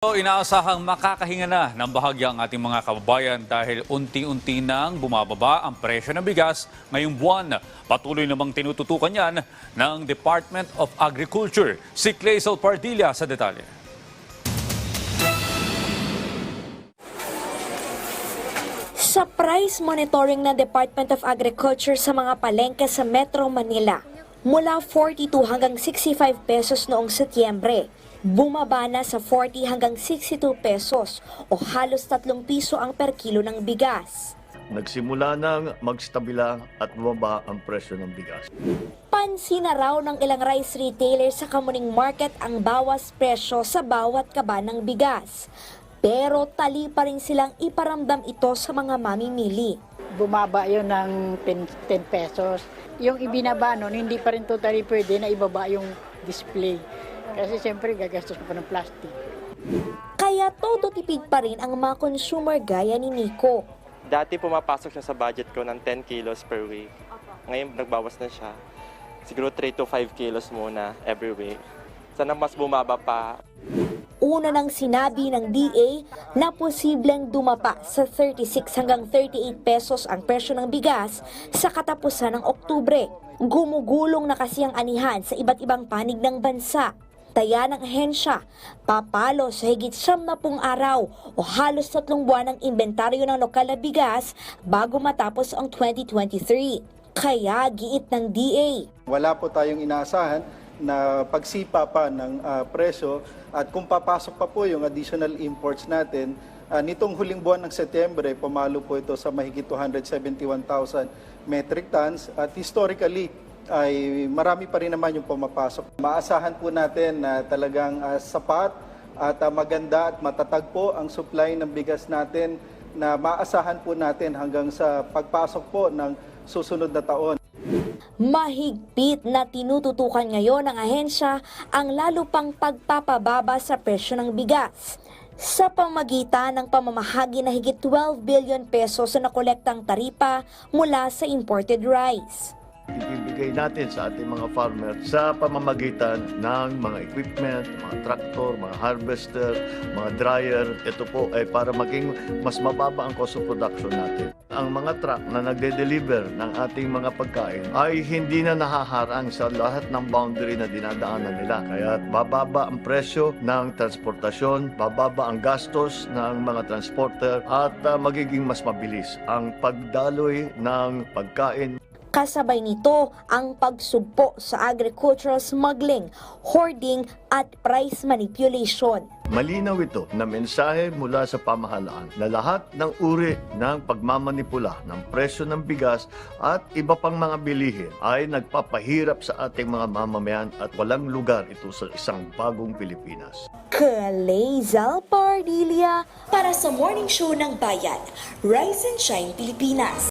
So, inaasahang makakahinga na ng bahagya ang ating mga kababayan dahil unti-unti nang bumababa ang presyo ng bigas ngayong buwan. Patuloy namang tinututukan yan ng Department of Agriculture. Si Clazel Pardilla sa detalye. Sa price monitoring ng Department of Agriculture sa mga palengke sa Metro Manila, mula 42 hanggang 65 pesos noong Setyembre, bumaba na sa 40 hanggang 62 pesos o halos 3 piso ang per kilo ng bigas. Nagsimula nang magstabila at bumaba ang presyo ng bigas. Pansin na raw ng ilang rice retailers sa Kamuning Market ang bawas presyo sa bawat kaba ng bigas. Pero tali pa rin silang iparamdam ito sa mga mamimili. bumaba yun ng 10, 10 pesos. Yung ibinaba nun, hindi pa rin totally pwede na ibaba yung display. Kasi siyempre gagastos ko pa ng plastic. Kaya todo tipid pa rin ang mga consumer gaya ni Nico. Dati pumapasok siya sa budget ko ng 10 kilos per week. Ngayon nagbawas na siya. Siguro 3 to 5 kilos muna every week. Sana mas bumaba pa. Una nang sinabi ng DA na posibleng dumapa sa 36 hanggang 38 pesos ang presyo ng bigas sa katapusan ng Oktubre. Gumugulong na kasi ang anihan sa iba't ibang panig ng bansa. Taya ng ahensya, papalo sa higit siyam na pung araw o halos tatlong buwan ng inventaryo ng lokal na bigas bago matapos ang 2023. Kaya giit ng DA, Wala po tayong inaasahan na pagsipa pa ng ah, presyo at kung papasok pa po yung additional imports natin, ah, nitong huling buwan ng Setyembre, pumalo po ito sa mahigit 271,000 metric tons at historically ay marami pa rin naman yung pumapasok. Maasahan po natin na talagang ah, sapat at ah, maganda at matatag po ang supply ng bigas natin na maasahan po natin hanggang sa pagpasok po ng susunod na taon. Mahigpit na tinututukan ngayon ng ahensya ang lalo pang pagpapababa sa presyo ng bigas. Sa pamagitan ng pamamahagi na higit 12 billion pesos na nakolektang taripa mula sa imported rice. Ibibigay natin sa ating mga farmer sa pamamagitan ng mga equipment, mga tractor, mga harvester, mga dryer. Ito po ay para maging mas mababa ang cost of production natin. Ang mga truck na nagde-deliver ng ating mga pagkain ay hindi na nahaharang sa lahat ng boundary na dinadaanan nila. Kaya bababa ang presyo ng transportasyon, bababa ang gastos ng mga transporter at ah, magiging mas mabilis ang pagdaloy ng pagkain Kasabay nito ang pagsugpo sa agricultural smuggling, hoarding at price manipulation. Malinaw ito na mensahe mula sa pamahalaan na lahat ng uri ng pagmamanipula ng presyo ng bigas at iba pang mga bilihin ay nagpapahirap sa ating mga mamamayan at walang lugar ito sa isang bagong Pilipinas. Kalezal Pardilia para sa Morning Show ng Bayan, Rise and Shine Pilipinas.